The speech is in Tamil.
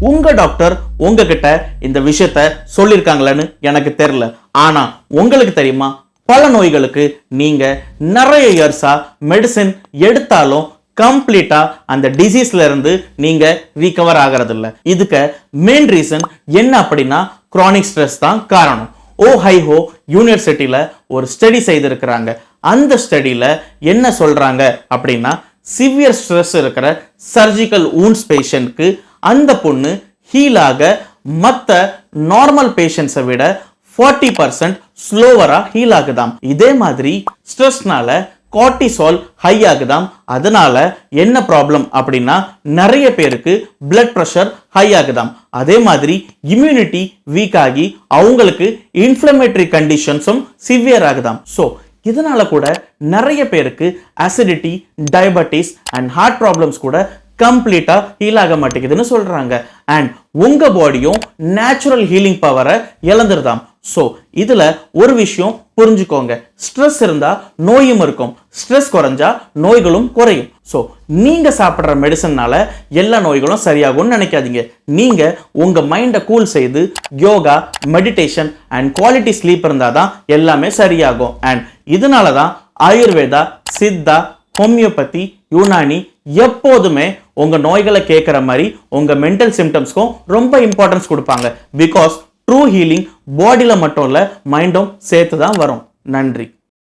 உங்க டாக்டர் உங்ககிட்ட இந்த விஷயத்த சொல்லியிருக்காங்களான்னு எனக்கு தெரியல. ஆனா உங்களுக்கு தெரியுமா? பல நோய்களுக்கு நீங்க நிறைய இயர்ஸா மெடிசின் எடுத்தாலும் கம்ப்ளீட்டா அந்த டிசீஸ்ல இருந்து நீங்க ரீகவர் ஆகிறதில்ல. இதுக்கு மெயின் ரீசன் என்ன அப்படின்னா குரானிக் ஸ்ட்ரெஸ் தான் காரணம். ஓ ஹைஹோ யூனிவர்சிட்டியில ஒரு ஸ்டடி செய்திருக்கிறாங்க. அந்த ஸ்டடியில என்ன சொல்றாங்க அப்படின்னா சிவியர் ஸ்ட்ரெஸ் இருக்கிற சர்ஜிக்கல் ஊன்ஸ் பேஷண்ட்க்கு அந்த பொண்ணு ஹீல் ஆக மற்ற நார்மல் பேஷண்ட்ஸை விட ஃபார்ட்டி பர்சன்ட் ஸ்லோவரா ஹீல் ஆகுதாம். இதே மாதிரி ஸ்ட்ரெஸ்னால கார்டிசால் ஹை ஆகுதாம். அதனால என்ன ப்ராப்ளம் அப்படின்னா நிறைய பேருக்கு பிளட் ப்ரெஷர் ஹை ஆகுதாம். அதே மாதிரி இம்யூனிட்டி வீக் ஆகி அவங்களுக்கு இன்ஃப்ளமேட்டரி கண்டிஷன்ஸும் சிவியர் ஆகுதாம். ஸோ இதனால கூட நிறைய பேருக்கு acidity diabetes and heart problems கூட கம்ப்ளீட்டாக ஹீல் ஆக மாட்டேங்குதுன்னு சொல்கிறாங்க அண்ட் உங்கள் பாடியும் நேச்சுரல் ஹீலிங் பவரை இழந்துருதாம். ஸோ இதில் ஒரு விஷயம் புரிஞ்சுக்கோங்க. ஸ்ட்ரெஸ் இருந்தால் நோயும் இருக்கும். ஸ்ட்ரெஸ் குறைஞ்சா நோய்களும் குறையும். ஸோ நீங்கள் சாப்பிட்ற மெடிசன்னால எல்லா நோய்களும் சரியாகும்னு நினைக்காதீங்க. நீங்கள் உங்கள் மைண்டை கூல் செய்து yoga meditation and quality sleep இருந்தால் தான் எல்லாமே சரியாகும். அண்ட் இதனால தான் ஆயுர்வேதா சித்தா ஹோமியோபதி யுனானி எப்போதுமே உங்கள் நோய்களை கேட்குற மாதிரி உங்கள் மென்டல் சிம்டம்ஸ்க்கும் ரொம்ப இம்பார்ட்டன்ஸ் கொடுப்பாங்க. பிகாஸ் ட்ரூ ஹீலிங் பாடியில் மட்டும் இல்லை மைண்டும் சேர்த்து தான் வரும். நன்றி.